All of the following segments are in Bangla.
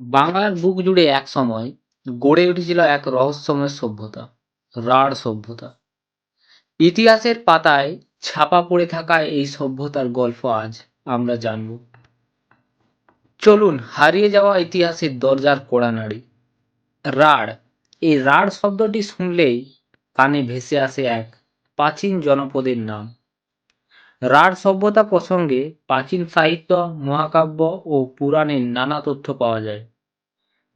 বাংলার বুক জুড়ে এক সময় গড়ে উঠেছিল এক রহস্যময় সভ্যতা, রাঢ় সভ্যতা। ইতিহাসের পাতায় ছাপা পড়ে থাকা এই সভ্যতার গল্প আজ আমরা জানব। চলুন হারিয়ে যাওয়া ইতিহাসের দরজার কড়া নাড়ি। রাঢ়, এই রাঢ় শব্দটি শুনলেই কানে ভেসে আসে এক প্রাচীন জনপদের নাম। রাঢ় সভ্যতা প্রসঙ্গে প্রাচীন সাহিত্য, মহাকাব্য ও পুরাণের নানা তথ্য পাওয়া যায়।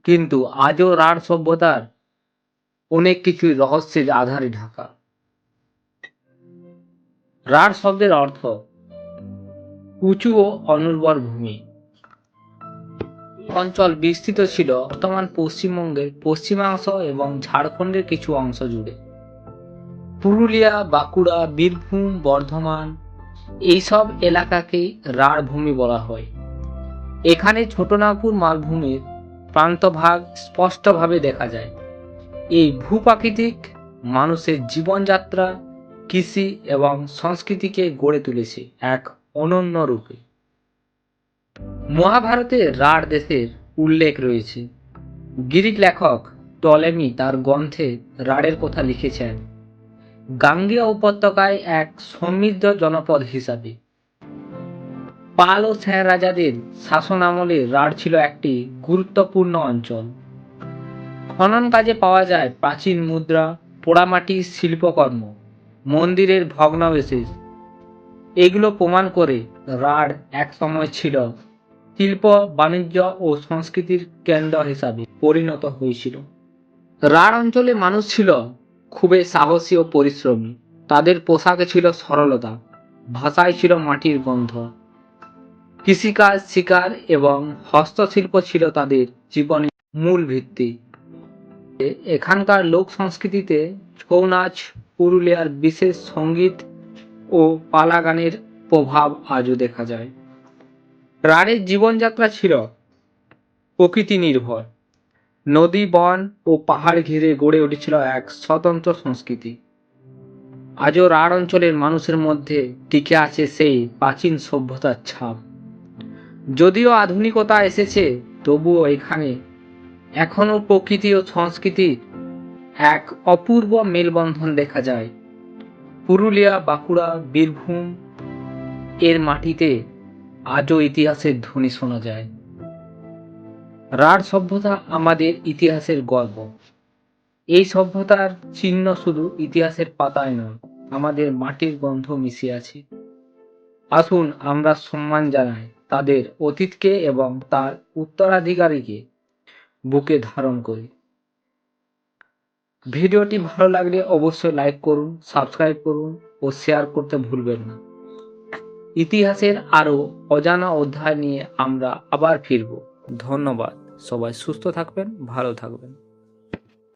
কিন্তু আজও রাঢ় সভ্যতার অনেক কিছুই রহস্যের আধারে ঢাকা। রাঢ় শব্দের অর্থ উঁচু ও অনুর্বর ভূমি। অঞ্চল বিস্তৃত ছিল বর্তমান পশ্চিমবঙ্গের পশ্চিমাংশ এবং ঝাড়খণ্ডের কিছু অংশ জুড়ে। পুরুলিয়া, বাঁকুড়া, বীরভূম, বর্ধমান এইসব এলাকাকেই রাঢ় ভূমি বলা হয়। এখানে ছোটনাগপুর মালভূমির প্রান্তভাগ স্পষ্টভাবে দেখা যায়। এই ভূপ্রাকৃতিক মানুষের জীবনযাত্রা, কৃষি এবং সংস্কৃতিকে গড়ে তুলেছে এক অনন্য রূপে। মহাভারতে রাঢ় দেশের উল্লেখ রয়েছে। গ্রিক লেখক টলেমি তার গ্রন্থে রাঢ়ের কথা লিখেছেন। গাঙ্গেয় উপত্যকায় এক সমৃদ্ধ জনপদ হিসাবে। পাল ও স্যার রাজাদের শাসন আমলে রাঢ় ছিল একটি গুরুত্বপূর্ণ অঞ্চল। খনন কাজে পাওয়া যায় প্রাচীন মুদ্রা পোড়ামাটির শিল্পকর্ম, মন্দিরের ভগ্নাবশেষ। এগুলো প্রমাণ করে রাঢ় এক সময় ছিল শিল্প, বাণিজ্য ও সংস্কৃতির কেন্দ্র হিসাবে পরিণত হয়েছিল। রাঢ় অঞ্চলে মানুষ ছিল খুবই সাহসী ও পরিশ্রমী। তাদের পোশাকে ছিল সরলতা, ভাষায় ছিল মাটির গন্ধ। কৃষিকাজ শিকার এবং হস্তশিল্প ছিল তাদের জীবনের মূল ভিত্তি। এখানকার লোক সংস্কৃতিতে ছৌ নাচ, পুরুলিয়ার বিশেষ সংগীত ও পালা গানের প্রভাব আজও দেখা যায়। রাঢ়ের জীবনযাত্রা ছিল প্রকৃতি নির্ভর। নদী, বন ও পাহাড় ঘিরে গড়ে উঠেছিল এক স্বতন্ত্র সংস্কৃতি। আজও রাঢ় অঞ্চলের মানুষের মধ্যে টিকে আছে সেই প্রাচীন সভ্যতার ছাপ। যদিও আধুনিকতা এসেছে, তবুও এখানে এখনও প্রকৃতি ও সংস্কৃতির এক অপূর্ব মেলবন্ধন দেখা যায়। পুরুলিয়া, বাঁকুড়া, বীরভূম এর মাটিতে আজও ইতিহাসের ধ্বনি শোনা যায়। রাঢ় সভ্যতা আমাদের ইতিহাসের গর্ব। এই সভ্যতার চিহ্ন শুধু ইতিহাসের পাতায় নয়, আমাদের মাটির গন্ধ মিশে আছে। আসুন আমরা সম্মান জানাই তাদের অতীতকে এবং তার উত্তরাধিকারীকে বুকে ধারণ করি। ভিডিওটি ভালো লাগলে অবশ্যই লাইক করুন, সাবস্ক্রাইব করুন ও শেয়ার করতে ভুলবেন না। ইতিহাসের আরও অজানা অধ্যায় নিয়ে আমরা আবার ফিরব। ধন্যবাদ। সবাই সুস্থ থাকবেন ভালো থাকবেন।